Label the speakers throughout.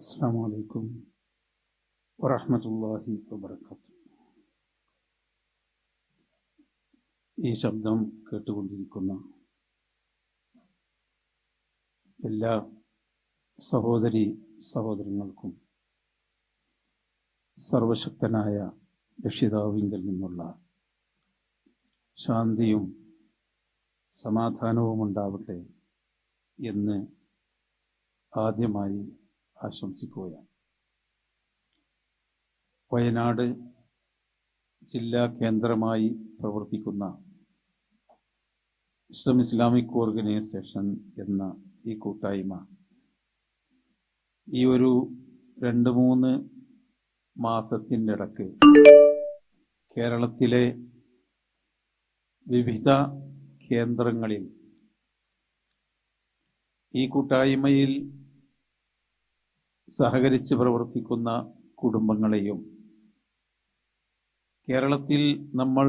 Speaker 1: അസ്സാം വലൈക്കും വറഹമത്തല്ലാഹി വബർക്കാത്തു ഈ ശബ്ദം കേട്ടുകൊണ്ടിരിക്കുന്ന എല്ലാ സഹോദരി സഹോദരങ്ങൾക്കും സർവശക്തനായ രക്ഷിതാവിങ്കിൽ നിന്നുള്ള ശാന്തിയും സമാധാനവും ഉണ്ടാവട്ടെ എന്ന് ആദ്യമായി ആശംസിക്കുകയാണ്. വയനാട് ജില്ലാ കേന്ദ്രമായി പ്രവർത്തിക്കുന്ന ഇസ്ലം ഇസ്ലാമിക് ഓർഗനൈസേഷൻ എന്ന ഈ കൂട്ടായ്മ ഈ ഒരു രണ്ട് മൂന്ന് മാസത്തിന്റെ ഇടയ്ക്ക് കേരളത്തിലെ വിവിധ കേന്ദ്രങ്ങളിൽ ഈ കൂട്ടായ്മയിൽ സഹകരിച്ച് പ്രവർത്തിക്കുന്ന കുടുംബങ്ങളെയും. കേരളത്തിൽ നമ്മൾ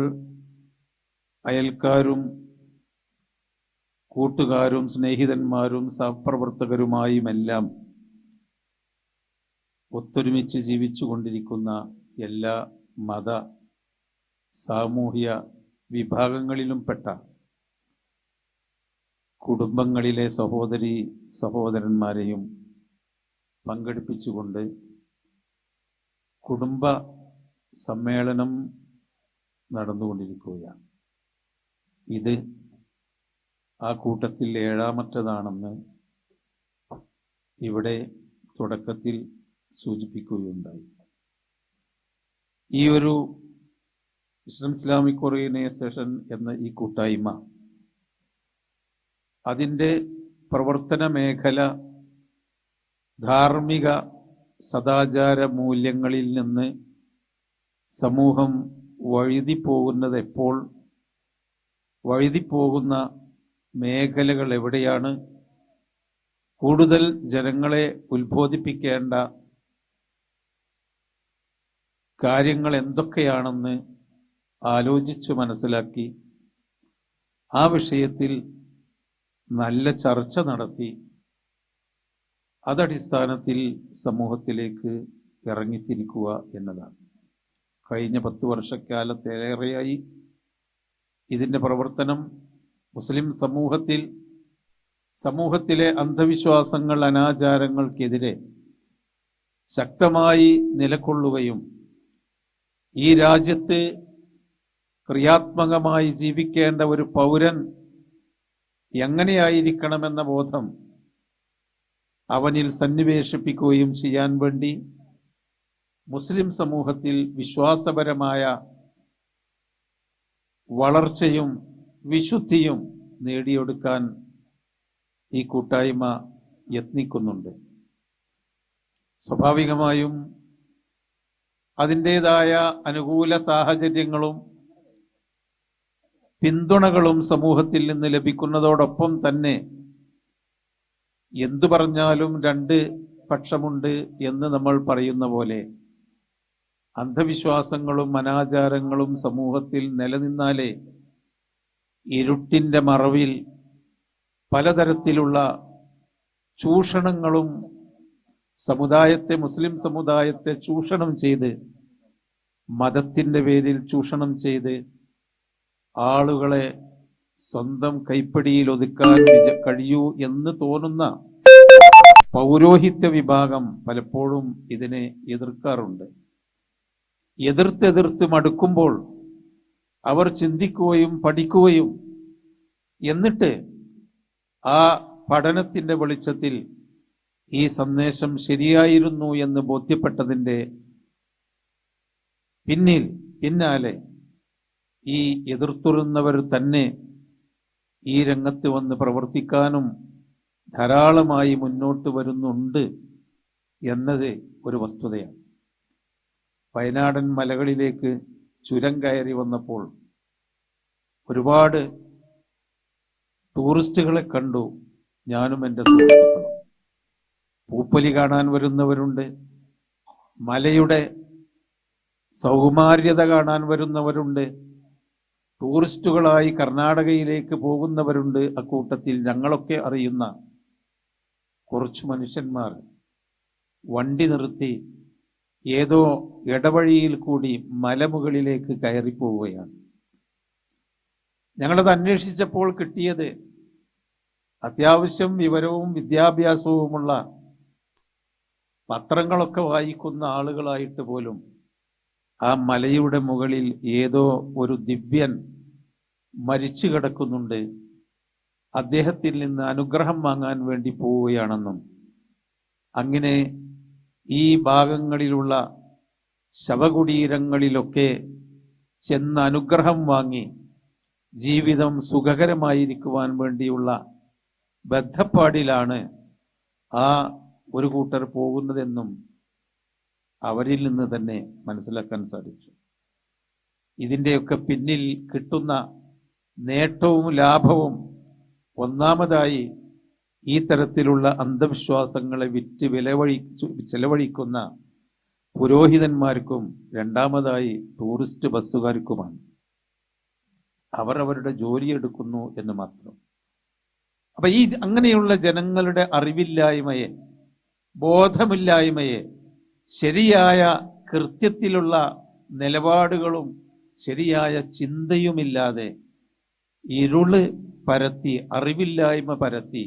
Speaker 1: അയൽക്കാരും കൂട്ടുകാരും സ്നേഹിതന്മാരും സഹപ്രവർത്തകരുമായുമെല്ലാം ഒത്തൊരുമിച്ച് ജീവിച്ചു കൊണ്ടിരിക്കുന്ന എല്ലാ മത സാമൂഹ്യ വിഭാഗങ്ങളിലും പെട്ട കുടുംബങ്ങളിലെ സഹോദരി സഹോദരന്മാരെയും പങ്കെടുപ്പിച്ചുകൊണ്ട് കുടുംബ സമ്മേളനം നടന്നുകൊണ്ടിരിക്കുകയാണ്. ഇത് ആ കൂട്ടത്തിൽ ഏഴാമറ്റതാണെന്ന് ഇവിടെ തുടക്കത്തിൽ സൂചിപ്പിക്കുകയുണ്ടായി. ഈ ഒരു ഇസ്ലാം ഇസ്ലാമിക് ഓർഗനൈസേഷൻ എന്ന ഈ കൂട്ടായ്മ അതിന്റെ പ്രവർത്തന മേഖല ധാർമ്മിക സദാചാര മൂല്യങ്ങളിൽ നിന്ന് സമൂഹം വഴുതിപ്പോകുന്നത് എപ്പോൾ? വഴുതിപ്പോകുന്ന മേഖലകൾ എവിടെയാണ്? കൂടുതൽ ജനങ്ങളെ ഉത്ബോധിപ്പിക്കേണ്ട കാര്യങ്ങൾ എന്തൊക്കെയാണെന്ന് ആലോചിച്ചു മനസ്സിലാക്കി ആ വിഷയത്തിൽ നല്ല ചർച്ച നടത്തി അതടിസ്ഥാനത്തിൽ സമൂഹത്തിലേക്ക് ഇറങ്ങിത്തിരിക്കുക എന്നതാണ്. കഴിഞ്ഞ പത്ത് വർഷക്കാലത്തേറെയായി ഇതിന്റെ പ്രവർത്തനം മുസ്ലിം സമൂഹത്തിൽ സമൂഹത്തിലെ അന്ധവിശ്വാസങ്ങൾ അനാചാരങ്ങൾക്കെതിരെ ശക്തമായി നിലകൊള്ളുകയും ഈ രാജ്യത്ത് ക്രിയാത്മകമായി ജീവിക്കേണ്ട ഒരു പൗരൻ എങ്ങനെയായിരിക്കണമെന്ന ബോധം അവനിൽ സന്നിവേശിപ്പിക്കുകയും ചെയ്യാൻ വേണ്ടി മുസ്ലിം സമൂഹത്തിൽ വിശ്വാസപരമായ വളർച്ചയും വിശുദ്ധിയും നേടിയെടുക്കാൻ ഈ കൂട്ടായ്മ യത്നിക്കുന്നുണ്ട്. സ്വാഭാവികമായും അതിന്റെതായ അനുകൂല സാഹചര്യങ്ങളും പിന്തുണകളും സമൂഹത്തിൽ നിന്ന് ലഭിക്കുന്നതോടൊപ്പം തന്നെ എന്തു പറഞ്ഞാലും രണ്ട് പക്ഷമുണ്ട് എന്ന് നമ്മൾ പറയുന്ന പോലെ അന്ധവിശ്വാസങ്ങളും അനാചാരങ്ങളും സമൂഹത്തിൽ നിലനിന്നാലേ ഇരുട്ടിന്റെ മറവിൽ പലതരത്തിലുള്ള ചൂഷണങ്ങളും സമുദായത്തെ മുസ്ലിം സമുദായത്തെ ചൂഷണം ചെയ്ത് മതത്തിന്റെ പേരിൽ ചൂഷണം ചെയ്ത് ആളുകളെ സ്വന്തം കൈപ്പടിയിൽ ഒതുക്കാൻ കഴിയൂ എന്ന് തോന്നുന്ന പൗരോഹിത്യ വിഭാഗം പലപ്പോഴും ഇതിനെ എതിർക്കാറുണ്ട്. എതിർത്തെതിർത്ത് മടുക്കുമ്പോൾ അവർ ചിന്തിക്കുകയും പഠിക്കുകയും എന്നിട്ട് ആ പഠനത്തിന്റെ വെളിച്ചത്തിൽ ഈ സന്ദേശം ശരിയായിരുന്നു എന്ന് ബോധ്യപ്പെട്ടതിന്റെ പിന്നിൽ പിന്നാലെ ഈ എതിർത്തുറുന്നവർ തന്നെ ഈ രംഗത്ത് വന്ന് പ്രവർത്തിക്കാനും ധാരാളമായി മുന്നോട്ട് വരുന്നുണ്ട് എന്നത് ഒരു വസ്തുതയാണ്. വയനാടൻ മലകളിലേക്ക് ചുരം കയറി വന്നപ്പോൾ ഒരുപാട് ടൂറിസ്റ്റുകളെ കണ്ടു ഞാനും എന്റെ സുഹൃത്തുക്കളും. പൂപ്പലി കാണാൻ വരുന്നവരുണ്ട് മലയുടെ സൗകുമാര്യത കാണാൻ വരുന്നവരുണ്ട് ടൂറിസ്റ്റുകളായി കർണാടകയിലേക്ക് പോകുന്നവരുണ്ട് അക്കൂട്ടത്തിൽ ഞങ്ങളൊക്കെ അറിയുന്ന കുറച്ച് മനുഷ്യന്മാർ. വണ്ടി നിർത്തി ഏതോ ഇടവഴിയിൽ കൂടി മലമുകളിലേക്ക് കയറിപ്പോവുകയാണ്. ഞങ്ങളത് അന്വേഷിച്ചപ്പോൾ കിട്ടിയത് അത്യാവശ്യം വിവരവും വിദ്യാഭ്യാസവുമുള്ള പത്രങ്ങളൊക്കെ വായിക്കുന്ന ആളുകളായിട്ട് പോലും ആ മലയുടെ മുകളിൽ ഏതോ ഒരു ദിവ്യൻ മരിച്ചു കിടക്കുന്നുണ്ട്. അദ്ദേഹത്തിൽ നിന്ന് അനുഗ്രഹം വാങ്ങാൻ വേണ്ടി പോവുകയാണെന്നും അങ്ങനെ ഈ ഭാഗങ്ങളിലുള്ള ശവകുടീരങ്ങളിലൊക്കെ ചെന്ന് അനുഗ്രഹം വാങ്ങി ജീവിതം സുഖകരമായിരിക്കുവാൻ വേണ്ടിയുള്ള ബദ്ധപ്പാടിലാണ് ആ ഒരു കൂട്ടർ പോകുന്നതെന്നും അവരിൽ നിന്ന് തന്നെ മനസ്സിലാക്കാൻ സാധിച്ചു. ഇതിന്റെയൊക്കെ പിന്നിൽ കിട്ടുന്ന നേട്ടവും ലാഭവും ഒന്നാമതായി ഈ തരത്തിലുള്ള അന്ധവിശ്വാസങ്ങളെ വിറ്റ് വിലവഴി ചെലവഴിക്കുന്ന പുരോഹിതന്മാർക്കും രണ്ടാമതായി ടൂറിസ്റ്റ് ബസ്സുകാർക്കുമാണ്. അവർ അവരുടെ ജോലി എടുക്കുന്നു എന്ന് മാത്രം. അപ്പൊ ഈ അങ്ങനെയുള്ള ജനങ്ങളുടെ അറിവില്ലായ്മയെ ബോധമില്ലായ്മയെ ശരിയായ കൃത്യത്തിലുള്ള നിലപാടുകളും ശരിയായ ചിന്തയുമില്ലാതെ ഇരുൾ പരത്തി അറിവില്ലായ്മ പരത്തി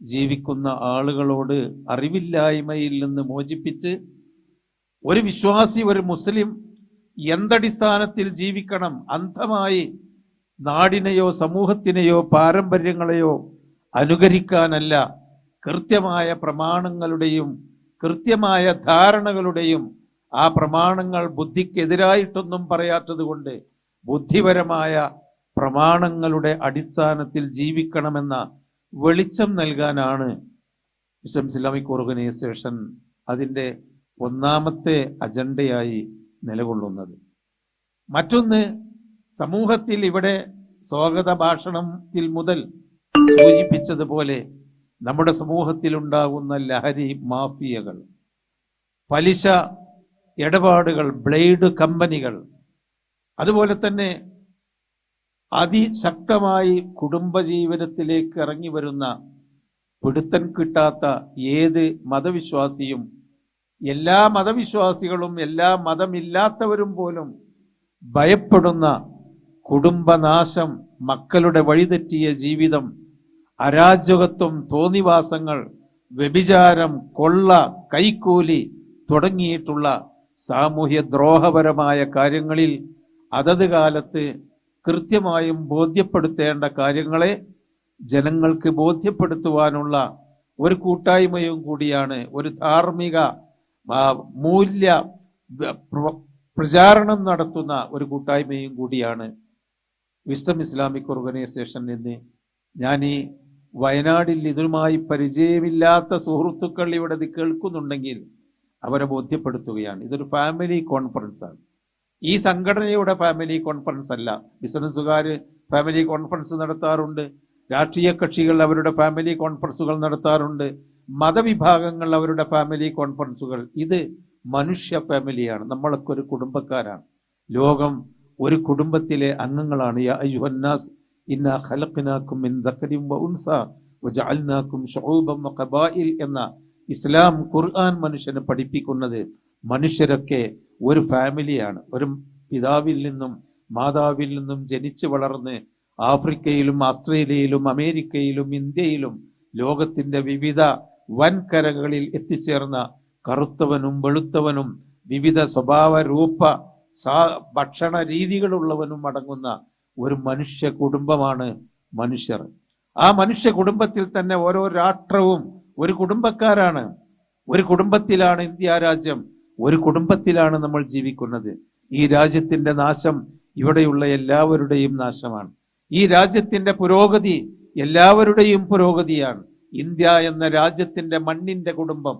Speaker 1: ജീവിക്കുന്ന ആളുകളോട് അറിവില്ലായ്മയിൽ നിന്ന് മോചിപ്പിച്ച് ഒരു വിശ്വാസി ഒരു മുസ്ലിം എന്തടിസ്ഥാനത്തിൽ ജീവിക്കണം അന്ധമായി നാടിനെയോ സമൂഹത്തിനെയോ പാരമ്പര്യങ്ങളെയോ അനുകരിക്കാനല്ല കൃത്യമായ പ്രമാണങ്ങളുടെയും കൃത്യമായ ധാരണകളുടെയും ആ പ്രമാണങ്ങൾ ബുദ്ധിക്കെതിരായിട്ടൊന്നും പറയാത്തത് കൊണ്ട് ബുദ്ധിപരമായ പ്രമാണങ്ങളുടെ അടിസ്ഥാനത്തിൽ ജീവിക്കണമെന്ന വെളിച്ചം നൽകാനാണ് ഇസ്ലാം ഇസ്ലാമിക് ഓർഗനൈസേഷൻ അതിന്റെ ഒന്നാമത്തെ അജണ്ടയായി നിലകൊള്ളുന്നത്. മറ്റൊന്ന് സമൂഹത്തിൽ ഇവിടെ സ്വാഗത ഭാഷണത്തിൽ മുതൽ സൂചിപ്പിച്ചതുപോലെ നമ്മുടെ സമൂഹത്തിൽ ഉണ്ടാകുന്ന ലഹരി മാഫിയകൾ പലിശ ഇടപാടുകൾ ബ്ലേഡ് കമ്പനികൾ അതുപോലെ തന്നെ അതിശക്തമായി കുടുംബജീവിതത്തിലേക്ക് ഇറങ്ങി വരുന്ന പിടുത്തൻ കിട്ടാത്ത ഏത് മതവിശ്വാസിയും എല്ലാ മതവിശ്വാസികളും എല്ലാ മതമില്ലാത്തവരും പോലും ഭയപ്പെടുന്ന കുടുംബനാശം മക്കളുടെ വഴിതെറ്റിയ ജീവിതം അരാജകത്വം തോന്നിവാസങ്ങൾ വ്യഭിചാരം കൊള്ള കൈക്കൂലി തുടങ്ങിയിട്ടുള്ള സാമൂഹ്യ ദ്രോഹപരമായ കാര്യങ്ങളിൽ അതത് കാലത്ത് കൃത്യമായും ബോധ്യപ്പെടുത്തേണ്ട കാര്യങ്ങളെ ജനങ്ങൾക്ക് ബോധ്യപ്പെടുത്തുവാനുള്ള ഒരു കൂട്ടായ്മയും കൂടിയാണ് ഒരു ധാർമ്മിക മൂല്യ പ്രചാരണം നടത്തുന്ന ഒരു കൂട്ടായ്മയും കൂടിയാണ് വിസ്റ്റം ഇസ്ലാമിക് ഓർഗനൈസേഷൻ എന്ന് ഞാൻ ഈ വയനാടിൽ ഇതുമായി പരിചയമില്ലാത്ത സുഹൃത്തുക്കൾ ഇവിടെ കേൾക്കുന്നുണ്ടെങ്കിൽ അവരെ ബോധ്യപ്പെടുത്തുകയാണ്. ഇതൊരു ഫാമിലി കോൺഫറൻസാണ് ഈ സംഘടനയുടെ ഫാമിലി കോൺഫറൻസ് അല്ല. ബിസിനസ്സുകാർ ഫാമിലി കോൺഫറൻസ് നടത്താറുണ്ട്. രാഷ്ട്രീയ കക്ഷികൾ അവരുടെ ഫാമിലി കോൺഫറൻസുകൾ നടത്താറുണ്ട്. മതവിഭാഗങ്ങൾ അവരുടെ ഫാമിലി കോൺഫറൻസുകൾ ഇത് മനുഷ്യ ഫാമിലിയാണ് നമ്മളൊക്കെ ഒരു കുടുംബക്കാരാണ്. ലോകം ഒരു കുടുംബത്തിലെ അംഗങ്ങളാണ്. യാ അയ്യുഹന്നാസ് ഇന്ന ഖലഖ്നാക്കും മിൻ ദക്കരിം വ ഉൻസ വജഅൽനാക്കും ശുഊബൻ വ ഖബായിൽ എന്ന ഇസ്ലാം ഖുർആൻ മനുഷ്യനെ പഠിപ്പിക്കുന്നത് മനുഷ്യരൊക്കെ ഒരു ഫാമിലിയാണ്. ഒരു പിതാവിൽ നിന്നും മാതാവിൽ നിന്നും ജനിച്ചു വളർന്ന് ആഫ്രിക്കയിലും ഓസ്ട്രേലിയയിലും അമേരിക്കയിലും ഇന്ത്യയിലും ലോകത്തിന്റെ വിവിധ വൻകരകളിൽ എത്തിച്ചേർന്ന കറുത്തവനും വെളുത്തവനും വിവിധ സ്വഭാവ രൂപ ഭക്ഷണ രീതികളുള്ളവനും അടങ്ങുന്ന ഒരു മനുഷ്യ കുടുംബമാണ് മനുഷ്യർ. ആ മനുഷ്യ കുടുംബത്തിൽ തന്നെ ഓരോ രാഷ്ട്രവും ഒരു കുടുംബക്കാരാണ്. ഒരു കുടുംബത്തിലാണ് ഇന്ത്യ രാജ്യം. ഒരു കുടുംബത്തിലാണ് നമ്മൾ ജീവിക്കുന്നത്. ഈ രാജ്യത്തിന്റെ നാശം ഇവിടെയുള്ള എല്ലാവരുടെയും നാശമാണ്. ഈ രാജ്യത്തിന്റെ പുരോഗതി എല്ലാവരുടെയും പുരോഗതിയാണ്. ഇന്ത്യ എന്ന രാജ്യത്തിന്റെ മണ്ണിന്റെ കുടുംബം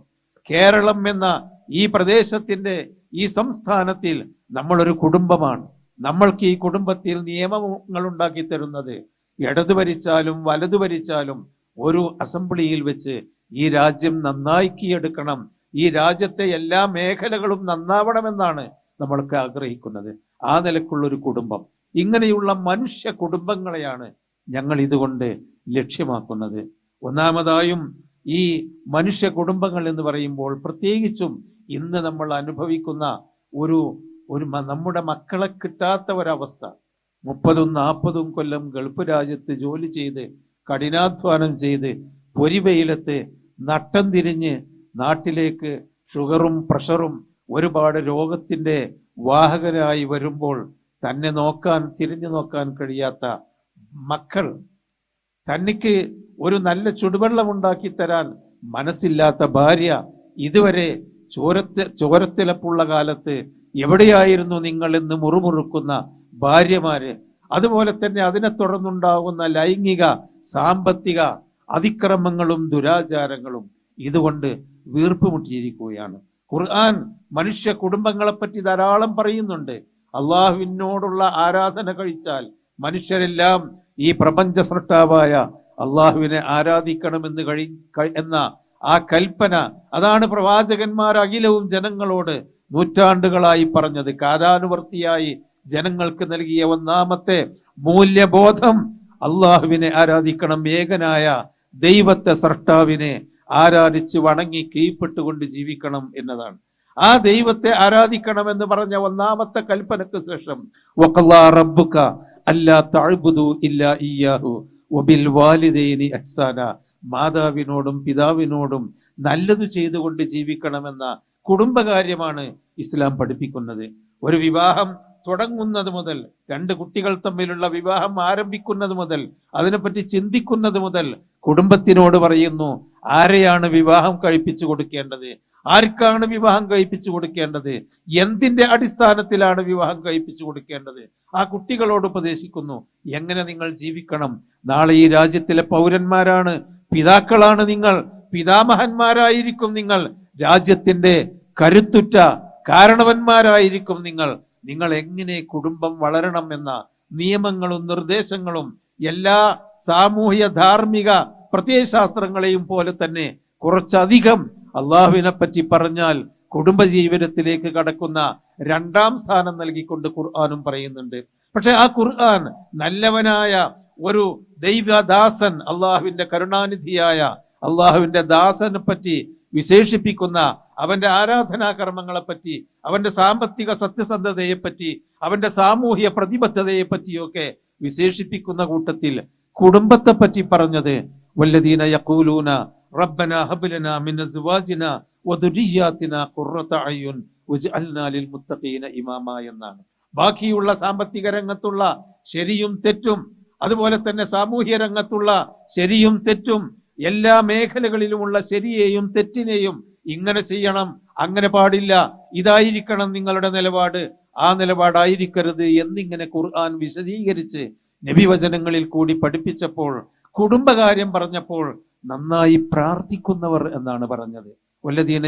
Speaker 1: കേരളം എന്ന ഈ പ്രദേശത്തിന്റെ ഈ സംസ്ഥാനത്തിൽ നമ്മളൊരു കുടുംബമാണ്. നമ്മൾക്ക് ഈ കുടുംബത്തിൽ നിയമങ്ങൾ ഉണ്ടാക്കി തരുന്നത്. ഇടതു ഭരിച്ചാലും വലതു ഭരിച്ചാലും ഒരു അസംബ്ലിയിൽ വെച്ച് ഈ രാജ്യം നന്നാക്കിയെടുക്കണം ഈ രാജ്യത്തെ എല്ലാ മേഖലകളും നന്നാവണമെന്നാണ് നമ്മൾക്ക് ആഗ്രഹിക്കുന്നത്. ആ നിലക്കുള്ള ഒരു കുടുംബം. ഇങ്ങനെയുള്ള മനുഷ്യ കുടുംബങ്ങളെയാണ് ഞങ്ങൾ ഇതുകൊണ്ട് ലക്ഷ്യമാക്കുന്നത്. ഒന്നാമതായും ഈ മനുഷ്യ കുടുംബങ്ങൾ എന്ന് പറയുമ്പോൾ പ്രത്യേകിച്ചും ഇന്ന് നമ്മൾ അനുഭവിക്കുന്ന ഒരു ഒരു നമ്മുടെ മക്കളെ കിട്ടാത്ത ഒരവസ്ഥ മുപ്പതും നാൽപ്പതും കൊല്ലം ഗൾഫ് രാജ്യത്ത് ജോലി ചെയ്ത് കഠിനാധ്വാനം ചെയ്ത് പൊരിവെയിലത്ത് നട്ടം തിരിഞ്ഞ് നാട്ടിലേക്ക് ഷുഗറും പ്രഷറും ഒരുപാട് രോഗത്തിന്റെ വാഹകരായി വരുമ്പോൾ തന്നെ നോക്കാൻ തിരിഞ്ഞു നോക്കാൻ കഴിയാത്ത മക്കൾ. തനിക്ക് ഒരു നല്ല ചുടുവെള്ളം ഉണ്ടാക്കി തരാൻ മനസ്സില്ലാത്ത ഭാര്യ ഇതുവരെ ചോരത്തെ ചോരത്തിലപ്പുള്ള കാലത്ത് എവിടെയായിരുന്നു നിങ്ങൾ എന്ന് മുറുമുറുക്കുന്ന ഭാര്യമാര്? അതുപോലെ തന്നെ അതിനെ തുടർന്നുണ്ടാകുന്ന ലൈംഗിക സാമ്പത്തിക അതിക്രമങ്ങളും ദുരാചാരങ്ങളും ഇതുകൊണ്ട് വീർപ്പുമുട്ടിയിരിക്കുകയാണ്. ഖുർആൻ മനുഷ്യ കുടുംബങ്ങളെപ്പറ്റി ധാരാളം പറയുന്നുണ്ട്. അള്ളാഹുവിനോടുള്ള ആരാധന കഴിച്ചാൽ മനുഷ്യരെല്ലാം ഈ പ്രപഞ്ച സൃഷ്ടാവായ അള്ളാഹുവിനെ ആരാധിക്കണമെന്ന് കഴി- എന്ന ആ കൽപ്പന അതാണ് പ്രവാചകന്മാർ അഖിലവും ജനങ്ങളോട് നൂറ്റാണ്ടുകളായി പറഞ്ഞത്. കാലാനുവർത്തിയായി ജനങ്ങൾക്ക് നൽകിയ ഒന്നാമത്തെ മൂല്യബോധം അള്ളാഹുവിനെ ആരാധിക്കണം. ഏകനായ ദൈവത്തെ സൃഷ്ടാവിനെ ആരാധിച്ച് വണങ്ങി കീഴ്പ്പെട്ടുകൊണ്ട് ജീവിക്കണം എന്നതാണ്. ആ ദൈവത്തെ ആരാധിക്കണം എന്ന് പറഞ്ഞ ഒന്നാമത്തെ കൽപ്പനക്ക് ശേഷം അല്ലാ ഇല്ലാ മാതാവിനോടും പിതാവിനോടും നല്ലത് ചെയ്തുകൊണ്ട് ജീവിക്കണമെന്ന കുടുംബകാര്യമാണ് ഇസ്ലാം പഠിപ്പിക്കുന്നത്. ഒരു വിവാഹം തുടങ്ങുന്നത് മുതൽ രണ്ട് കുട്ടികൾ തമ്മിലുള്ള വിവാഹം ആരംഭിക്കുന്നത് മുതൽ അതിനെപ്പറ്റി ചിന്തിക്കുന്നത് മുതൽ കുടുംബത്തിനോട് പറയുന്നു ആരെയാണ് വിവാഹം കഴിപ്പിച്ചു കൊടുക്കേണ്ടത്? ആർക്കാണ് വിവാഹം കഴിപ്പിച്ചു കൊടുക്കേണ്ടത്? എന്തിന്റെ അടിസ്ഥാനത്തിലാണ് വിവാഹം കഴിപ്പിച്ചു കൊടുക്കേണ്ടത്? ആ കുട്ടികളോട് ഉപദേശിക്കുന്നു എങ്ങനെ നിങ്ങൾ ജീവിക്കണം? നാളെ ഈ രാജ്യത്തിലെ പൗരന്മാരാണ് പിതാക്കളാണ് നിങ്ങൾ പിതാമഹന്മാരായിരിക്കും നിങ്ങൾ രാജ്യത്തിന്റെ കരുത്തുറ്റ കാരണവന്മാരായിരിക്കും നിങ്ങൾ. നിങ്ങൾ എങ്ങനെ കുടുംബം വളരണം എന്ന നിയമങ്ങളും നിർദ്ദേശങ്ങളും എല്ലാ സാമൂഹ്യ ധാർമ്മിക പ്രത്യയശാസ്ത്രങ്ങളെയും പോലെ തന്നെ കുറച്ചധികം അള്ളാഹുവിനെ പറ്റി പറഞ്ഞാൽ കുടുംബജീവിതത്തിലേക്ക് കടക്കുന്ന രണ്ടാം സ്ഥാനം നൽകിക്കൊണ്ട് ഖുർആാനും പറയുന്നുണ്ട്. പക്ഷെ ആ ഖുർആൻ നല്ലവനായ ഒരു ദൈവദാസൻ അള്ളാഹുവിന്റെ കരുണാനിധിയായ അള്ളാഹുവിന്റെ ദാസനെ പറ്റി വിശേഷിപ്പിക്കുന്ന അവന്റെ ആരാധനാകർമ്മങ്ങളെപ്പറ്റി കർമ്മങ്ങളെ അവന്റെ സാമ്പത്തിക സത്യസന്ധതയെപ്പറ്റി അവന്റെ സാമൂഹ്യ പ്രതിബദ്ധതയെപ്പറ്റിയൊക്കെ വിശേഷിപ്പിക്കുന്ന കൂട്ടത്തിൽ കുടുംബത്തെ പറ്റി പറഞ്ഞത് വല്ലദീന യക്കൂലൂന റബ്ബന ഹബ്ലന മിൻ അസ്വാജിന വദുരിയാതിന ഖുർറത അയ്യുൻ വജ്അൽനാ ലിൽ മുത്തഖീന ഇമാമ എന്നാണ്. ബാക്കിയുള്ള സാമ്പത്തിക രംഗത്തുള്ള ശരിയും തെറ്റും അതുപോലെ തന്നെ സാമൂഹ്യ രംഗത്തുള്ള ശരിയും തെറ്റും എല്ലാ മേഖലകളിലുമുള്ള ശരിയെയും തെറ്റിനെയും ഇങ്ങനെ ചെയ്യണം അങ്ങനെ പാടില്ല ഇതായിരിക്കണം നിങ്ങളുടെ നിലപാട്. ആ നിലപാടായിരിക്കരുത് എന്നിങ്ങനെ ഖുർആൻ വിശദീകരിച്ച് നബിവചനങ്ങളിൽ കൂടി പഠിപ്പിച്ചപ്പോൾ കുടുംബകാര്യം പറഞ്ഞപ്പോൾ നന്നായി പ്രാർത്ഥിക്കുന്നവർ എന്നാണ് പറഞ്ഞത്. വല്ലദീന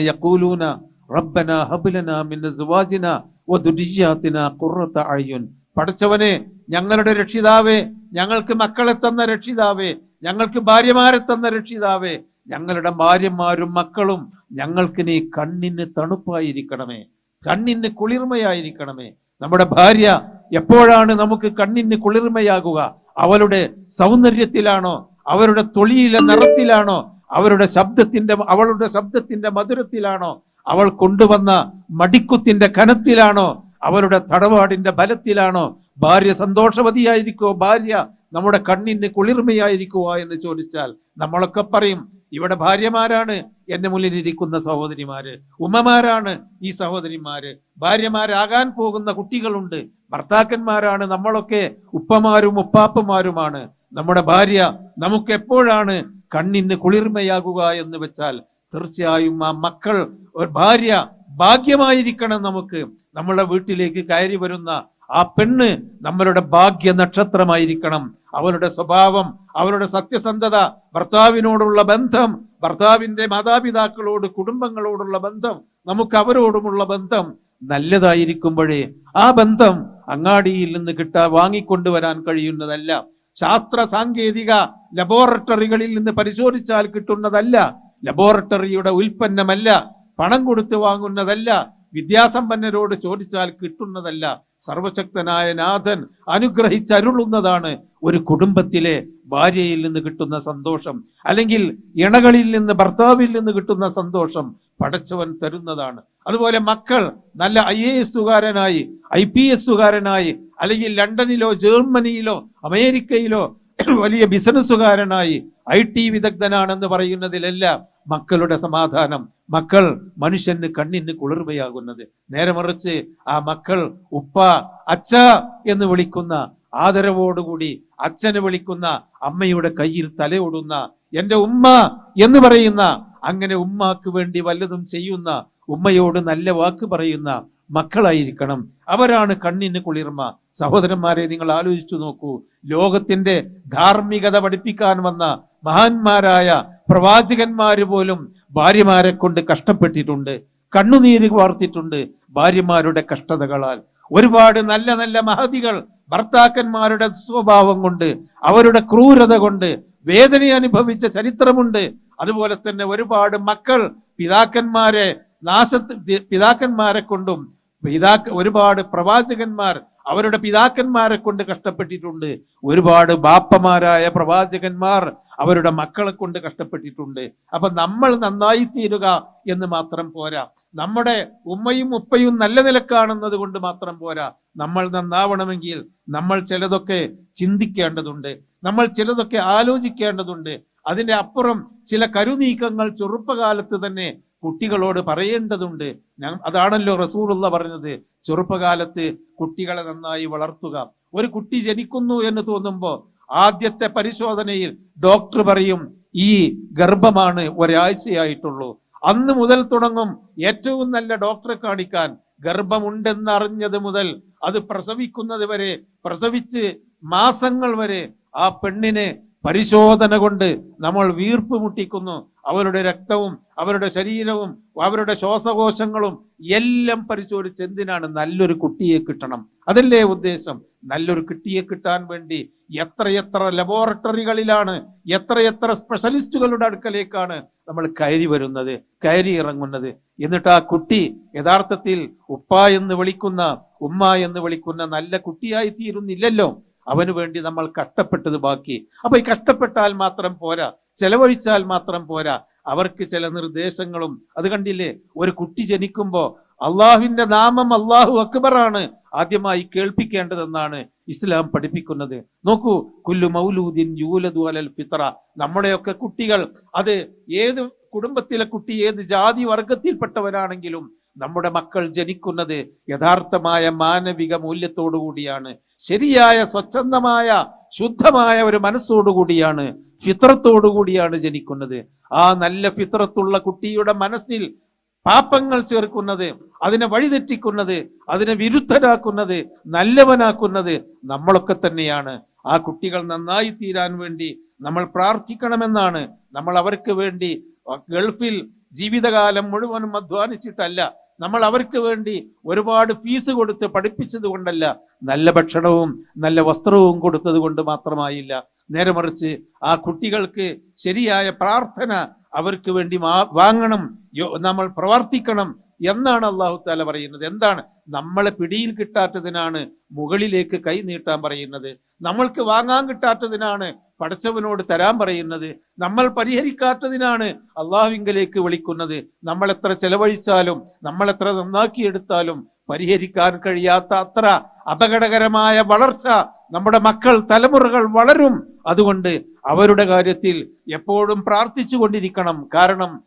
Speaker 1: പഠിച്ചവനെ ഞങ്ങളുടെ രക്ഷിതാവേ ഞങ്ങൾക്ക് മക്കളെ തന്ന രക്ഷിതാവേ ഞങ്ങൾക്ക് ഭാര്യമാരെ തന്ന രക്ഷിതാവേ ഞങ്ങളുടെ ഭാര്യമാരും മക്കളും ഞങ്ങൾക്ക് നീ കണ്ണിന് തണുപ്പായിരിക്കണമേ കണ്ണിന് കുളിർമയായിരിക്കണമേ. നമ്മുടെ ഭാര്യ എപ്പോഴാണ് നമുക്ക് കണ്ണിന് കുളിർമയാകുക? അവളുടെ സൗന്ദര്യത്തിലാണോ? അവരുടെ തൊളിയിലെ നിറത്തിലാണോ? അവരുടെ ശബ്ദത്തിന്റെ അവളുടെ ശബ്ദത്തിന്റെ മധുരത്തിലാണോ? അവൾ കൊണ്ടുവന്ന മടിക്കുത്തിന്റെ കനത്തിലാണോ? അവരുടെ തടവാടിന്റെ ബലത്തിലാണോ? ഭാര്യ സന്തോഷവതിയായിരിക്കുമോ ഭാര്യ നമ്മുടെ കണ്ണിന് കുളിർമയായിരിക്കുവോ എന്ന് ചോദിച്ചാൽ നമ്മളൊക്കെ പറയും ഇവിടെ ഭാര്യമാരാണ് എന്റെ മുന്നിൽ ഇരിക്കുന്ന സഹോദരിമാര്. ഉമ്മമാരാണ് ഈ സഹോദരിമാര്. ഭാര്യമാരാകാൻ പോകുന്ന കുട്ടികളുണ്ട്. ഭർത്താക്കന്മാരാണ് നമ്മളൊക്കെ ഉപ്പമാരും ഉപ്പാപ്പമാരുമാണ്. നമ്മുടെ ഭാര്യ നമുക്ക് എപ്പോഴാണ് കണ്ണിന് കുളിർമയാകുക എന്ന് വെച്ചാൽ തീർച്ചയായും ആ മക്കൾ ഒരു ഭാര്യ ഭാഗ്യമായിരിക്കണം നമുക്ക്. നമ്മുടെ വീട്ടിലേക്ക് കയറി വരുന്ന ആ പെണ്ണ് നമ്മളുടെ ഭാഗ്യ നക്ഷത്രമായിരിക്കണം. അവളുടെ സ്വഭാവം അവളുടെ സത്യസന്ധത ഭർത്താവിനോടുള്ള ബന്ധം ഭർത്താവിന്റെ മാതാപിതാക്കളോട് കുടുംബങ്ങളോടുള്ള ബന്ധം നമുക്ക് അവരോടുമുള്ള ബന്ധം നല്ലതായിരിക്കുമ്പോഴേ ആ ബന്ധം അങ്ങാടിയിൽ നിന്ന് കിട്ടാ വാങ്ങിക്കൊണ്ടുവരാൻ കഴിയുന്നതല്ല. ശാസ്ത്ര സാങ്കേതിക ലബോറട്ടറികളിൽ നിന്ന് പരിശോധിച്ചാൽ കിട്ടുന്നതല്ല. ലബോറട്ടറിയുടെ ഉൽപ്പന്നമല്ല പണം കൊടുത്ത് വാങ്ങുന്നതല്ല. വിദ്യാസമ്പന്നരോട് ചോദിച്ചാൽ കിട്ടുന്നതല്ല. സർവശക്തനായ നാഥൻ അനുഗ്രഹിച്ചരുളുന്നതാണ് ഒരു കുടുംബത്തിലെ ഭാര്യയിൽ നിന്ന് കിട്ടുന്ന സന്തോഷം അല്ലെങ്കിൽ ഇണകളിൽ നിന്ന് ഭർത്താവിൽ നിന്ന് കിട്ടുന്ന സന്തോഷം പടച്ചവൻ തരുന്നതാണ്. അതുപോലെ മക്കൾ നല്ല ഐ എ എസുകാരനായി ഐ പി എസുകാരനായി അല്ലെങ്കിൽ ലണ്ടനിലോ ജർമ്മനിയിലോ അമേരിക്കയിലോ വലിയ ബിസിനസ്സുകാരനായി ഐ ടി വിദഗ്ധനാണെന്ന് പറയുന്നതിലെല്ലാം മക്കളുടെ സമാധാനം മക്കൾ മനുഷ്യന് കണ്ണിന് കുളിർമയാകുന്നത്. നേരെ മറിച്ച് ആ മക്കൾ ഉപ്പ അച്ഛ എന്ന് വിളിക്കുന്ന ആദരവോടുകൂടി അച്ഛന് വിളിക്കുന്ന അമ്മയുടെ കയ്യിൽ തലയോടുന്ന എന്റെ ഉമ്മ എന്ന് പറയുന്ന അങ്ങനെ ഉമ്മാക്ക് വേണ്ടി വല്ലതും ചെയ്യുന്ന ഉമ്മയോട് നല്ല വാക്ക് പറയുന്ന മക്കളായിരിക്കണം. അവരാണ് കണ്ണിന് കുളിർമ. സഹോദരന്മാരെ നിങ്ങൾ ആലോചിച്ചു നോക്കൂ. ലോകത്തിന്റെ ധാർമ്മികത പഠിപ്പിക്കാൻ വന്ന മഹാന്മാരായ പ്രവാചകന്മാര് പോലും ഭാര്യമാരെ കൊണ്ട് കഷ്ടപ്പെട്ടിട്ടുണ്ട്. കണ്ണുനീര് വാർത്തിട്ടുണ്ട് ഭാര്യമാരുടെ കഷ്ടതകളാൽ. ഒരുപാട് നല്ല നല്ല മഹതികൾ ഭർത്താക്കന്മാരുടെ സ്വഭാവം കൊണ്ട് അവരുടെ ക്രൂരത കൊണ്ട് വേദന അനുഭവിച്ച ചരിത്രമുണ്ട്. അതുപോലെ തന്നെ ഒരുപാട് മക്കൾ പിതാക്കന്മാരെ നാശത്ത് പിതാക്കന്മാരെ കൊണ്ടും പിതാക്ക ഒരുപാട് പ്രവാചകന്മാർ അവരുടെ പിതാക്കന്മാരെ കൊണ്ട് കഷ്ടപ്പെട്ടിട്ടുണ്ട്. ഒരുപാട് ബാപ്പമാരായ പ്രവാചകന്മാർ അവരുടെ മക്കളെ കൊണ്ട് കഷ്ടപ്പെട്ടിട്ടുണ്ട്. അപ്പൊ നമ്മൾ നന്നായി തീരുക എന്ന് മാത്രം പോരാ. നമ്മുടെ ഉമ്മയും ഉപ്പയും നല്ല നിലക്കാണെന്നത് കൊണ്ട് മാത്രം പോരാ. നമ്മൾ നന്നാവണമെങ്കിൽ നമ്മൾ ചിലതൊക്കെ ചിന്തിക്കേണ്ടതുണ്ട്. നമ്മൾ ചിലതൊക്കെ ആലോചിക്കേണ്ടതുണ്ട്. അതിന്റെ അപ്പുറം ചില കരുനീക്കങ്ങൾ ചെറുപ്പകാലത്ത് തന്നെ കുട്ടികളോട് പറയേണ്ടതുണ്ട്. അതാണല്ലോ റസൂലുള്ള പറഞ്ഞത്. ചെറുപ്പകാലത്ത് കുട്ടികളെ നന്നായി വളർത്തുക. ഒരു കുട്ടി ജനിക്കുന്നു എന്ന് തോന്നുമ്പോൾ ആദ്യത്തെ പരിശോധനയിൽ ഡോക്ടർ പറയും ഈ ഗർഭമാണ് ഒരാഴ്ചയായിട്ടുള്ളൂ. അന്ന് മുതൽ തുടങ്ങും. ഏറ്റവും നല്ല ഡോക്ടറെ കാണിക്കാൻ ഗർഭമുണ്ടെന്ന് അറിഞ്ഞത് മുതൽ അത് പ്രസവിക്കുന്നത് വരെ പ്രസവിച്ച് മാസങ്ങൾ വരെ ആ പെണ്ണിനെ പരിശോധന കൊണ്ട് നമ്മൾ വീർപ്പ് മുട്ടിക്കുന്നു. അവരുടെ രക്തവും അവരുടെ ശരീരവും അവരുടെ ശ്വാസകോശങ്ങളും എല്ലാം പരിശോധിച്ച് എന്തിനാണ് നല്ലൊരു കുട്ടിയെ കിട്ടണം? അതല്ലേ ഉദ്ദേശം? നല്ലൊരു കുട്ടിയെ കിട്ടാൻ വേണ്ടി എത്രയെത്ര ലബോറട്ടറികളിലാണ് എത്രയെത്ര സ്പെഷ്യലിസ്റ്റുകളുടെ അടുക്കലേക്കാണ് നമ്മൾ കയറി വരുന്നത് കയറി ഇറങ്ങുന്നത്. എന്നിട്ട് ആ കുട്ടി യഥാർത്ഥത്തിൽ ഉപ്പ എന്ന് വിളിക്കുന്ന ഉമ്മ എന്ന് വിളിക്കുന്ന നല്ല കുട്ടിയായി തീരുന്നില്ലല്ലോ. അവന് വേണ്ടി നമ്മൾ കഷ്ടപ്പെട്ടത് ബാക്കി. അപ്പൊ ഈ കഷ്ടപ്പെട്ടാൽ മാത്രം പോരാ. ചെലവഴിച്ചാൽ മാത്രം പോരാ. അവർക്ക് ചില നിർദ്ദേശങ്ങളും അത് കണ്ടില്ലേ? ഒരു കുട്ടി ജനിക്കുമ്പോൾ അള്ളാഹുവിന്റെ നാമം അള്ളാഹു അക്ബറാണ് ആദ്യമായി കേൾപ്പിക്കേണ്ടതെന്നാണ് ഇസ്ലാം പഠിപ്പിക്കുന്നത്. നോക്കൂ കുല്ലു മൗലൂദിൻ യൂലദു അലൽ ഫിത്ര. നമ്മുടെയൊക്കെ കുട്ടികൾ അത് ഏത് കുടുംബത്തിലെ കുട്ടി ഏത് ജാതി വർഗത്തിൽപ്പെട്ടവരാണെങ്കിലും നമ്മുടെ മക്കൾ ജനിക്കുന്നത് യഥാർത്ഥമായ മാനവിക മൂല്യത്തോടുകൂടിയാണ്. ശരിയായ സ്വച്ഛന്തമായ ശുദ്ധമായ ഒരു മനസ്സോടുകൂടിയാണ് ഫിത്രത്തോടുകൂടിയാണ് ജനിക്കുന്നത്. ആ നല്ല ഫിത്രത്തുള്ള കുട്ടിയുടെ മനസ്സിൽ പാപങ്ങൾ ചേർക്കുന്നത് അതിനെ വഴിതെറ്റിക്കുന്നത് അതിനെ വിരുദ്ധരാക്കുന്നത് നല്ലവനാക്കുന്നത് നമ്മളൊക്കെ തന്നെയാണ്. ആ കുട്ടികൾ നന്നായി തീരാൻ വേണ്ടി നമ്മൾ പ്രാർത്ഥിക്കണമെന്നാണ്. നമ്മൾ അവർക്ക് വേണ്ടി ഗൾഫിൽ ജീവിതകാലം മുഴുവനും അധ്വാനിച്ചിട്ടല്ല നമ്മൾ അവർക്ക് വേണ്ടി ഒരുപാട് ഫീസ് കൊടുത്ത് പഠിപ്പിച്ചത് കൊണ്ടല്ല നല്ല ഭക്ഷണവും നല്ല വസ്ത്രവും കൊടുത്തത് കൊണ്ട് മാത്രമായില്ല. നേരെ മറിച്ച് ആ കുട്ടികൾക്ക് ശരിയായ പ്രാർത്ഥന അവർക്ക് വേണ്ടി വാങ്ങണം നമ്മൾ പ്രവർത്തിക്കണം എന്നാണ് അള്ളാഹു താല പറയുന്നത്? എന്താണ്? നമ്മളെ പിടിയിൽ കിട്ടാത്തതിനാണ് മുകളിലേക്ക് കൈ നീട്ടാൻ പറയുന്നത്. നമ്മൾക്ക് വാങ്ങാൻ കിട്ടാത്തതിനാണ് പടച്ചവനോട് തരാൻ പറയുന്നത്. നമ്മൾ പരിഹരിക്കാത്തതിനാണ് അള്ളാഹുവിങ്കലേക്ക് വിളിക്കുന്നത്. നമ്മൾ എത്ര ചെലവഴിച്ചാലും നമ്മൾ എത്ര നന്നാക്കിയെടുത്താലും പരിഹരിക്കാൻ കഴിയാത്ത അത്ര അപകടകരമായ വളർച്ച നമ്മുടെ മക്കൾ തലമുറകൾ വളരും. അതുകൊണ്ട് അവരുടെ കാര്യത്തിൽ എപ്പോഴും പ്രാർത്ഥിച്ചു കൊണ്ടിരിക്കണം കാരണം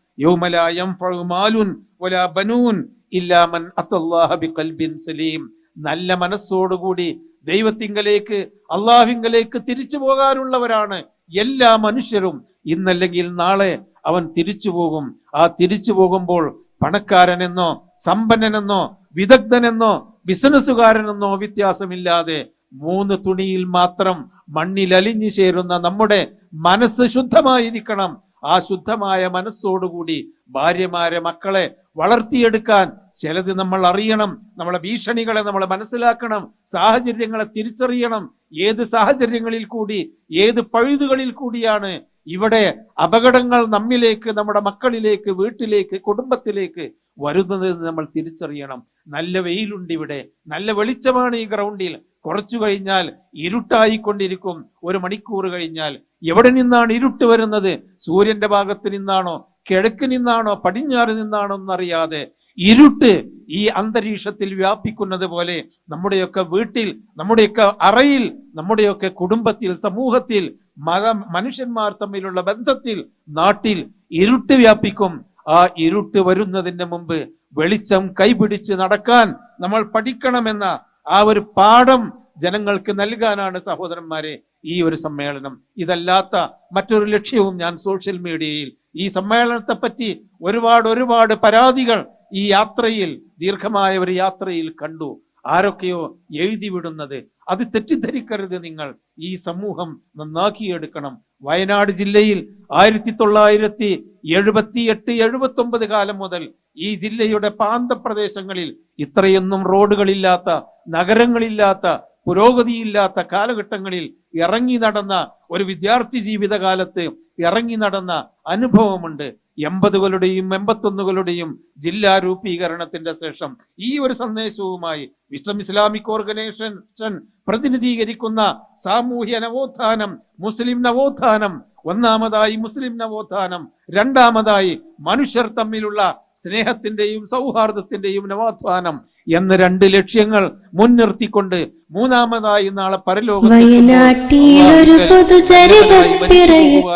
Speaker 1: സലീം. നല്ല മനസ്സോടുകൂടി ദൈവത്തിങ്കലേക്ക് അള്ളാഹിങ്കലേക്ക് തിരിച്ചു പോകാനുള്ളവരാണ് എല്ലാ മനുഷ്യരും. ഇന്നല്ലെങ്കിൽ നാളെ അവൻ തിരിച്ചു പോകും. ആ തിരിച്ചു പോകുമ്പോൾ പണക്കാരനെന്നോ സമ്പന്നനെന്നോ വിദഗ്ധനെന്നോ ബിസിനസ്സുകാരനെന്നോ വ്യത്യാസമില്ലാതെ മൂന്ന് തുണിയിൽ മാത്രം മണ്ണിൽ അലിഞ്ഞു ചേരുന്ന നമ്മുടെ മനസ്സ് ശുദ്ധമായിരിക്കണം. ആ ശുദ്ധമായ മനസ്സോടുകൂടി ഭാര്യമാരെ മക്കളെ വളർത്തിയെടുക്കാൻ ചിലത് നമ്മൾ അറിയണം. നമ്മളെ ഭീഷണികളെ നമ്മൾ മനസ്സിലാക്കണം. സാഹചര്യങ്ങളെ തിരിച്ചറിയണം. ഏത് സാഹചര്യങ്ങളിൽ കൂടി ഏത് പഴുതുകളിൽ കൂടിയാണ് ഇവിടെ അപകടങ്ങൾ നമ്മിലേക്ക് നമ്മുടെ മക്കളിലേക്ക് വീട്ടിലേക്ക് കുടുംബത്തിലേക്ക് വരുന്നത് നമ്മൾ തിരിച്ചറിയണം. നല്ല വെയിലുണ്ട് ഇവിടെ നല്ല വെളിച്ചമാണ് ഈ ഗ്രൗണ്ടിൽ കുറച്ചു കഴിഞ്ഞാൽ ഇരുട്ടായിക്കൊണ്ടിരിക്കും. ഒരു മണിക്കൂർ കഴിഞ്ഞാൽ എവിടെ നിന്നാണ് ഇരുട്ട് വരുന്നത്? സൂര്യന്റെ ഭാഗത്ത് നിന്നാണോ? കിഴക്ക് നിന്നാണോ? പടിഞ്ഞാറ് നിന്നാണോ എന്നറിയാതെ ഇരുട്ട് ഈ അന്തരീക്ഷത്തിൽ വ്യാപിക്കുന്നത് പോലെ നമ്മുടെയൊക്കെ വീട്ടിൽ നമ്മുടെയൊക്കെ അറയിൽ നമ്മുടെയൊക്കെ കുടുംബത്തിൽ സമൂഹത്തിൽ മത മനുഷ്യന്മാർ തമ്മിലുള്ള ബന്ധത്തിൽ നാട്ടിൽ ഇരുട്ട് വ്യാപിക്കും. ആ ഇരുട്ട് വരുന്നതിന് മുമ്പ് വെളിച്ചം കൈപിടിച്ച് നടക്കാൻ നമ്മൾ പഠിക്കണമെന്ന ആ ഒരു പാഠം ജനങ്ങൾക്ക് നൽകാനാണ് സഹോദരന്മാരെ ഈ ഒരു സമ്മേളനം. ഇതല്ലാത്ത മറ്റൊരു ലക്ഷ്യവും ഞാൻ സോഷ്യൽ മീഡിയയിൽ ഈ സമ്മേളനത്തെ പറ്റി ഒരുപാട് ഒരുപാട് പരാതികൾ ഈ യാത്രയിൽ ദീർഘമായ ഒരു യാത്രയിൽ കണ്ടു. ആരൊക്കെയോ എഴുതി വിടുന്നത്. അത് തെറ്റിദ്ധരിക്കരുത് നിങ്ങൾ. ഈ സമൂഹം നന്നാക്കിയെടുക്കണം. വയനാട് ജില്ലയിൽ ആയിരത്തി തൊള്ളായിരത്തി എഴുപത്തി എട്ട് എഴുപത്തി ഒമ്പത് കാലം മുതൽ ഈ ജില്ലയുടെ പ്രാന്തപ്രദേശങ്ങളിൽ ഇത്രയൊന്നും റോഡുകളില്ലാത്ത നഗരങ്ങളില്ലാത്ത പുരോഗതിയില്ലാത്ത കാലഘട്ടങ്ങളിൽ ഇറങ്ങി നടന്ന ഒരു വിദ്യാർത്ഥി ജീവിതകാലത്ത് ഇറങ്ങി നടന്ന അനുഭവമുണ്ട്. എൺപതുകളുടെയും എൺപത്തൊന്നുകളുടെയും ജില്ലാ രൂപീകരണത്തിന്റെ ശേഷം ഈ ഒരു സന്ദേശവുമായി വിശ്വം ഇസ്ലാമിക് ഓർഗനൈസേഷൻ പ്രതിനിധീകരിക്കുന്ന സാമൂഹ്യ നവോത്ഥാനം മുസ്ലിം നവോത്ഥാനം ഒന്നാമതായി മുസ്ലിം നവോത്ഥാനം രണ്ടാമതായി മനുഷ്യർ തമ്മിലുള്ള സ്നേഹത്തിന്റെയും സൗഹാർദ്ദത്തിന്റെയും നവോത്ഥാനം എന്ന രണ്ട് ലക്ഷ്യങ്ങൾ മുൻനിർത്തിക്കൊണ്ട് മൂന്നാമതായി നാളെ പരലോകത്ത്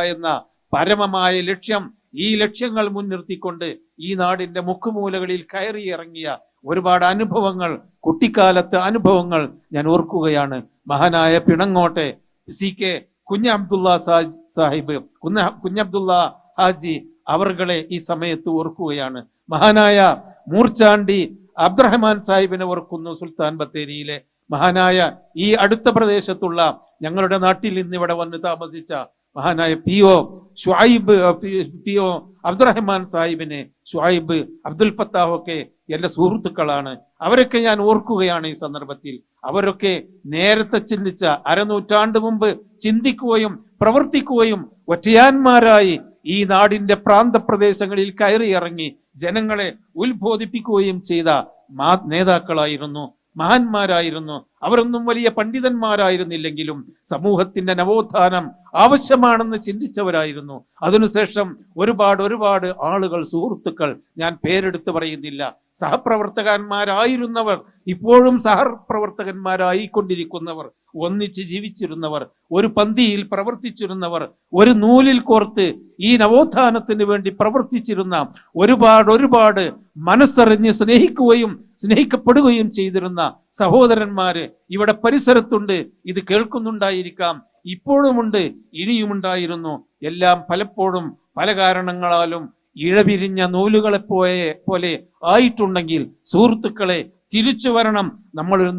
Speaker 1: എന്ന പരമമായ ലക്ഷ്യം ഈ ലക്ഷ്യങ്ങൾ മുൻനിർത്തിക്കൊണ്ട് ഈ നാടിന്റെ മുക്കുമൂലകളിൽ കയറി ഇറങ്ങിയ ഒരുപാട് അനുഭവങ്ങൾ കുട്ടിക്കാലത്ത് അനുഭവങ്ങൾ ഞാൻ ഓർക്കുകയാണ്. മഹാനായ പിണങ്ങോട്ടെ സി കെ കുഞ്ഞ അബ്ദുള്ള സാജ് സാഹിബ് കുഞ്ഞ കുഞ്ഞബ്ദുള്ള ഹാജി അവർകളെ ഈ സമയത്ത് ഓർക്കുകയാണ്. മഹാനായ മൂർച്ചാണ്ടി അബ്ദുറഹ്മാൻ സാഹിബിനെ ഓർക്കുന്നു സുൽത്താൻ ബത്തേരിയിലെ മഹാനായ ഈ അടുത്ത പ്രദേശത്തുള്ള ഞങ്ങളുടെ നാട്ടിൽ നിന്ന് ഇവിടെ വന്ന് താമസിച്ച മഹാനായ P O Shuaib P O Abdurahman സാഹിബിനെ ഷുഐബ് അബ്ദുൽ ഫത്താഹ് ഒക്കെ എന്റെ സുഹൃത്തുക്കളാണ്. അവരൊക്കെ ഞാൻ ഓർക്കുകയാണ് ഈ സന്ദർഭത്തിൽ. അവരൊക്കെ നേരത്തെ ചിന്തിച്ച അരനൂറ്റാണ്ട് മുമ്പ് ചിന്തിക്കുകയും പ്രവർത്തിക്കുകയും ഒറ്റയാന്മാരായി ഈ നാടിന്റെ പ്രാന്തപ്രദേശങ്ങളിൽ കയറി ഇറങ്ങി ജനങ്ങളെ ഉത്ബോധിപ്പിക്കുകയും ചെയ്ത നേതാക്കളായിരുന്നു മഹാന്മാരായിരുന്നു. അവരൊന്നും വലിയ പണ്ഡിതന്മാരായിരുന്നില്ലെങ്കിലും സമൂഹത്തിന്റെ നവോത്ഥാനം ആവശ്യമാണെന്ന് ചിന്തിച്ചവരായിരുന്നു. അതിനുശേഷം ഒരുപാട് ഒരുപാട് ആളുകൾ സുഹൃത്തുക്കൾ ഞാൻ പേരെടുത്ത് പറയുന്നില്ല. സഹപ്രവർത്തകന്മാരായിരുന്നവർ ഇപ്പോഴും സഹപ്രവർത്തകന്മാരായിക്കൊണ്ടിരിക്കുന്നവർ ഒന്നിച്ച് ജീവിച്ചിരുന്നവർ ഒരു പന്തിയിൽ പ്രവർത്തിച്ചിരുന്നവർ ഒരു നൂലിൽ കോർത്ത് ഈ നവോത്ഥാനത്തിന് വേണ്ടി പ്രവർത്തിച്ചിരുന്ന ഒരുപാട് ഒരുപാട് മനസ്സറിഞ്ഞ് സ്നേഹിക്കുകയും സ്നേഹിക്കപ്പെടുകയും ചെയ്തിരുന്ന സഹോദരന്മാര് ഇവിടെ പരിസരത്തുണ്ട്. ഇത് കേൾക്കുന്നുണ്ടായിരിക്കാം. ഇപ്പോഴുമുണ്ട് ഇനിയുമുണ്ടായിരുന്നു. എല്ലാം പലപ്പോഴും പല കാരണങ്ങളാലും ഇഴപിരിഞ്ഞ നൂലുകളെ പോയെ പോലെ ആയിട്ടുണ്ടെങ്കിൽ സുഹൃത്തുക്കളെ തിരിച്ചു വരണം. നമ്മൾ ഒരു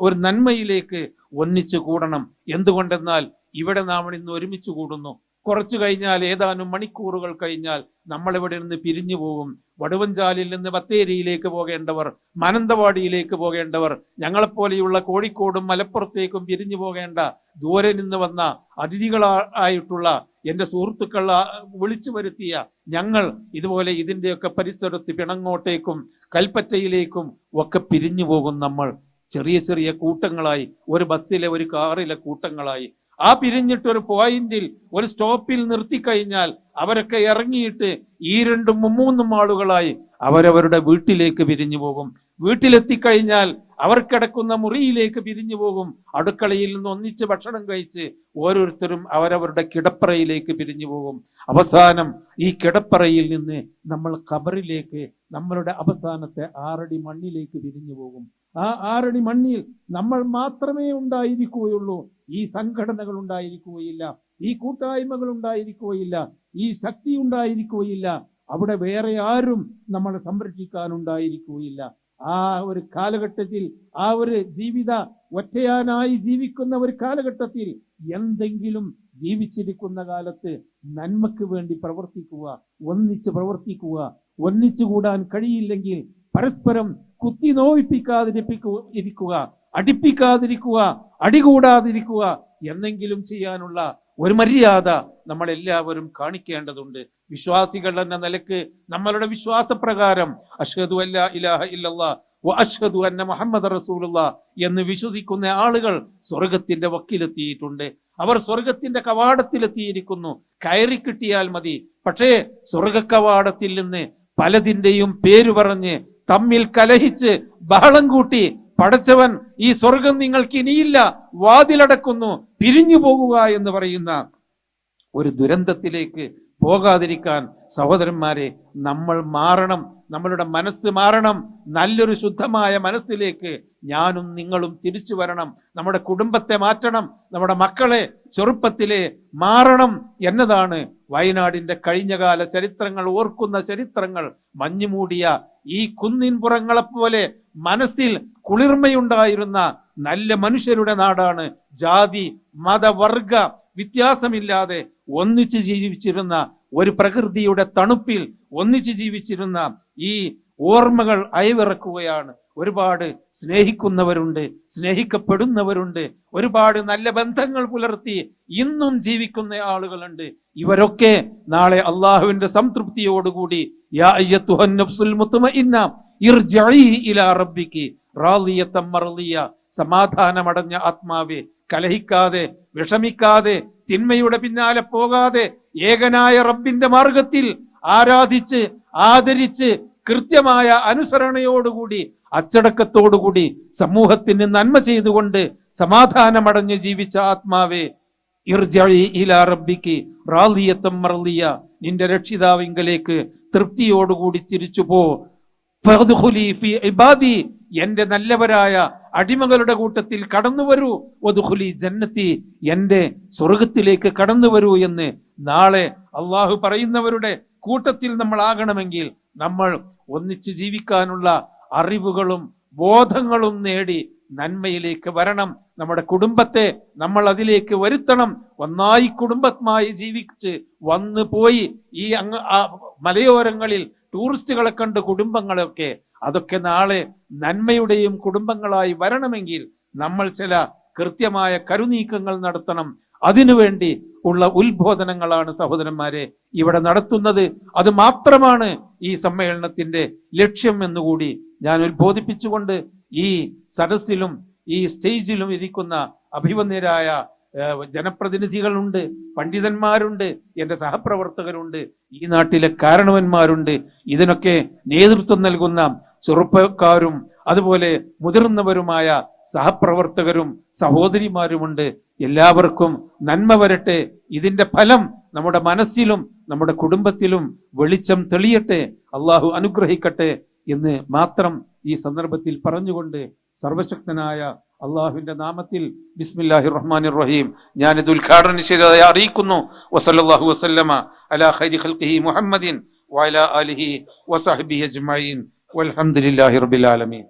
Speaker 1: ഒരു നന്മയിലേക്ക് ഒന്നിച്ചു കൂടണം. എന്തുകൊണ്ടെന്നാൽ ഇവിടെ നാം ഇന്ന് ഒരുമിച്ച് കൂടുന്നു. കുറച്ചു കഴിഞ്ഞാൽ ഏതാനും മണിക്കൂറുകൾ കഴിഞ്ഞാൽ നമ്മളിവിടെ നിന്ന് പിരിഞ്ഞു പോകും. വടുവഞ്ചാലിൽ നിന്ന് ബത്തേരിയിലേക്ക് പോകേണ്ടവർ മാനന്തവാടിയിലേക്ക് പോകേണ്ടവർ ഞങ്ങളെപ്പോലെയുള്ള കോഴിക്കോടും മലപ്പുറത്തേക്കും പിരിഞ്ഞു പോകേണ്ട ദൂരെ നിന്ന് വന്ന അതിഥികളായിട്ടുള്ള എന്റെ സുഹൃത്തുക്കൾ വിളിച്ചു വരുത്തിയ ഞങ്ങൾ ഇതുപോലെ ഇതിന്റെയൊക്കെ പരിസരത്ത് പിണങ്ങോട്ടേക്കും കൽപ്പറ്റയിലേക്കും ഒക്കെ പിരിഞ്ഞു പോകും നമ്മൾ. ചെറിയ ചെറിയ കൂട്ടങ്ങളായി. ഒരു ബസ്സിലെ ഒരു കാറിലെ കൂട്ടങ്ങളായി. ആ പിരിഞ്ഞിട്ട് ഒരു പോയിന്റിൽ ഒരു സ്റ്റോപ്പിൽ നിർത്തിക്കഴിഞ്ഞാൽ അവരൊക്കെ ഇറങ്ങിയിട്ട് ഈ രണ്ടും മൂന്നും ആളുകളായി അവരവരുടെ വീട്ടിലേക്ക് പിരിഞ്ഞു പോകും. വീട്ടിലെത്തിക്കഴിഞ്ഞാൽ അവർ കിടക്കുന്ന മുറിയിലേക്ക് പിരിഞ്ഞു പോകും. അടുക്കളയിൽ നിന്ന് ഒന്നിച്ച് ഭക്ഷണം കഴിച്ച് ഓരോരുത്തരും അവരവരുടെ കിടപ്പറയിലേക്ക് പിരിഞ്ഞു പോകും. അവസാനം ഈ കിടപ്പറയിൽ നിന്ന് നമ്മൾ കബറിലേക്ക് നമ്മളുടെ അവസാനത്തെ ആറടി മണ്ണിലേക്ക് പിരിഞ്ഞു പോകും. ആ ആറടി മണ്ണിൽ നമ്മൾ മാത്രമേ ഉണ്ടായിരിക്കുകയുള്ളൂ. ഈ സംഘടനകൾ ഉണ്ടായിരിക്കുകയില്ല. ഈ കൂട്ടായ്മകൾ ഉണ്ടായിരിക്കുകയില്ല. ഈ ശക്തി ഉണ്ടായിരിക്കുകയില്ല. അവിടെ വേറെ ആരും നമ്മളെ സംരക്ഷിക്കാനുണ്ടായിരിക്കുകയില്ല ആ ഒരു കാലഘട്ടത്തിൽ ആ ഒരു ജീവിത ഒറ്റയാനായി ജീവിക്കുന്ന ഒരു കാലഘട്ടത്തിൽ എന്തെങ്കിലും ജീവിച്ചിരിക്കുന്ന കാലത്ത് നന്മക്ക് വേണ്ടി പ്രവർത്തിക്കുക ഒന്നിച്ച് പ്രവർത്തിക്കുക ഒന്നിച്ചു കൂടാൻ കഴിയില്ലെങ്കിൽ പരസ്പരം കുത്തി നോവിപ്പിക്കാതിരിപ്പിക്കു ഇരിക്കുക അടിപ്പിക്കാതിരിക്കുക അടികൂടാതിരിക്കുക എന്നെങ്കിലും ചെയ്യാനുള്ള ഒരു മര്യാദ നമ്മളെല്ലാവരും കാണിക്കേണ്ടതുണ്ട്. വിശ്വാസികൾ എന്ന നിലയ്ക്ക് നമ്മളുടെ വിശ്വാസപ്രകാരം അഷ്ഹദു അല്ല ഇലാഹ വ അഷ്ഹദു അന്ന മുഹമ്മദ് റസൂലുള്ള എന്ന് വിശ്വസിക്കുന്ന ആളുകൾ സ്വർഗത്തിന്റെ വക്കിലെത്തിയിട്ടുണ്ട്. അവർ സ്വർഗത്തിന്റെ കവാടത്തിലെത്തിയിരിക്കുന്നു. കയറി കിട്ടിയാൽ മതി. പക്ഷേ സ്വർഗ കവാടത്തിൽ നിന്ന് പലതിന്റെയും പേര് പറഞ്ഞ് തമ്മിൽ കലഹിച്ച് ബഹളം കൂട്ടി പടച്ചവൻ ഈ സ്വർഗം നിങ്ങൾക്ക് ഇനിയില്ല. വാതിലടക്കുന്നു. പിരിഞ്ഞു പോകുക എന്ന് പറയുന്ന ഒരു ദുരന്തത്തിലേക്ക് പോകാതിരിക്കാൻ സഹോദരന്മാരെ നമ്മൾ മാറണം നമ്മളുടെ മനസ്സ് മാറണം നല്ലൊരു ശുദ്ധമായ മനസ്സിലേക്ക് ഞാനും നിങ്ങളും തിരിച്ചു വരണം നമ്മുടെ കുടുംബത്തെ മാറ്റണം നമ്മുടെ മക്കളെ ചെറുപ്പത്തിലെ മാറണം എന്നതാണ് വയനാടിന്റെ കഴിഞ്ഞകാല ചരിത്രങ്ങൾ ഓർക്കുന്ന ചരിത്രങ്ങൾ. മഞ്ഞുമൂടിയ ഈ കുന്നിൻ പുറങ്ങളെപ്പോലെ മനസ്സിൽ കുളിർമയുണ്ടായിരുന്ന നല്ല മനുഷ്യരുടെ നാടാണ് ജാതി മതവർഗ വ്യത്യാസമില്ലാതെ ഒന്നിച്ച് ജീവിച്ചിരുന്ന ഒരു പ്രകൃതിയുടെ തണുപ്പിൽ ഒന്നിച്ച് ജീവിച്ചിരുന്ന ഈ ഓർമ്മകൾ അയവിറക്കുകയാണ്. ഒരുപാട് സ്നേഹിക്കുന്നവരുണ്ട് സ്നേഹിക്കപ്പെടുന്നവരുണ്ട് ഒരുപാട് നല്ല ബന്ധങ്ങൾ പുലർത്തി ഇന്നും ജീവിക്കുന്ന ആളുകളുണ്ട്. ഇവരൊക്കെ നാളെ അള്ളാഹുവിന്റെ സംതൃപ്തിയോടുകൂടി സമാധാനമടഞ്ഞ ആത്മാവെ കലഹിക്കാതെ വിഷമിക്കാതെ തിന്മയുടെ പിന്നാലെ പോകാതെ ഏകനായ റബ്ബിന്റെ മാർഗത്തിൽ ആരാധിച്ച് ആദരിച്ച് കൃത്യമായ അനുസരണയോടുകൂടി അച്ചടക്കത്തോടുകൂടി സമൂഹത്തിന് നന്മ ചെയ്തുകൊണ്ട് സമാധാനമടഞ്ഞ് ജീവിച്ച ആത്മാവേ റബ്ബിക്ക് റാളിയത്തം മർളിയ നിന്റെ രക്ഷിതാവിങ്കലേക്ക് തൃപ്തിയോടുകൂടി തിരിച്ചു പോ ഇബാദി. എന്റെ നല്ലവരായ അടിമകളുടെ കൂട്ടത്തിൽ കടന്നു വരൂ. ഒതുഹുലി ജന്നത്തി. എന്റെ സ്വർഗത്തിലേക്ക് കടന്നു വരൂ എന്ന് നാളെ അള്ളാഹു പറയുന്നവരുടെ കൂട്ടത്തിൽ നമ്മൾ ആകണമെങ്കിൽ നമ്മൾ ഒന്നിച്ച് ജീവിക്കാനുള്ള അറിവുകളും ബോധങ്ങളും നേടി നന്മയിലേക്ക് വരണം. നമ്മുടെ കുടുംബത്തെ നമ്മൾ അതിലേക്ക് വരുത്തണം. ഒന്നായി കുടുംബമായി ജീവിച്ച് വന്നു പോയി ഈ അങ്ങ് മലയോരങ്ങളിൽ ടൂറിസ്റ്റുകളെ കണ്ട് കുടുംബങ്ങളൊക്കെ അതൊക്കെ നാളെ നന്മയുടെയും കുടുംബങ്ങളായി വരണമെങ്കിൽ നമ്മൾ ചില കൃത്യമായ കരുനീക്കങ്ങൾ നടത്തണം. അതിനുവേണ്ടി ഉള്ള ഉത്ബോധനങ്ങളാണ് സഹോദരന്മാരെ ഇവിടെ നടത്തുന്നത്. അത് മാത്രമാണ് ഈ സമ്മേളനത്തിന്റെ ലക്ഷ്യം എന്നുകൂടി ഞാൻ ഉത്ബോധിപ്പിച്ചുകൊണ്ട് ഈ സദസ്സിലും ഈ സ്റ്റേജിലും ഇരിക്കുന്ന അഭിവന്യരായ ഏഹ്, ജനപ്രതിനിധികളുണ്ട് പണ്ഡിതന്മാരുണ്ട് എന്റെ സഹപ്രവർത്തകരുണ്ട് ഈ നാട്ടിലെ കാരണവന്മാരുണ്ട്. ഇതിനൊക്കെ നേതൃത്വം നൽകുന്ന ചെറുപ്പക്കാരും അതുപോലെ മുതിർന്നവരുമായ സഹപ്രവർത്തകരും സഹോദരിമാരുമുണ്ട്. എല്ലാവർക്കും നന്മ വരട്ടെ. ഇതിന്റെ ഫലം നമ്മുടെ മനസ്സിലും നമ്മുടെ കുടുംബത്തിലും വെളിച്ചം തെളിയട്ടെ. അള്ളാഹു അനുഗ്രഹിക്കട്ടെ എന്ന് മാത്രം ഈ സന്ദർഭത്തിൽ പറഞ്ഞുകൊണ്ട് സർവശക്തനായ അള്ളാഹുവിന്റെ നാമത്തിൽ ബിസ്മില്ലാഹി റഹ്മാൻ റഹീം ഞാനിത് ഉദ്ഘാടനം ചെയ്തതായി അറിയിക്കുന്നു. വസല്ലാഹു വസല്ലമ അലാ ഖൈരി ഖൽഖിഹി മുഹമ്മദിൻ വഅലാ ആലിഹി വസഹബിഹി അജ്മഈൻ. വൽഹംദുലില്ലാഹി റബ്ബിൽ ആലമീൻ.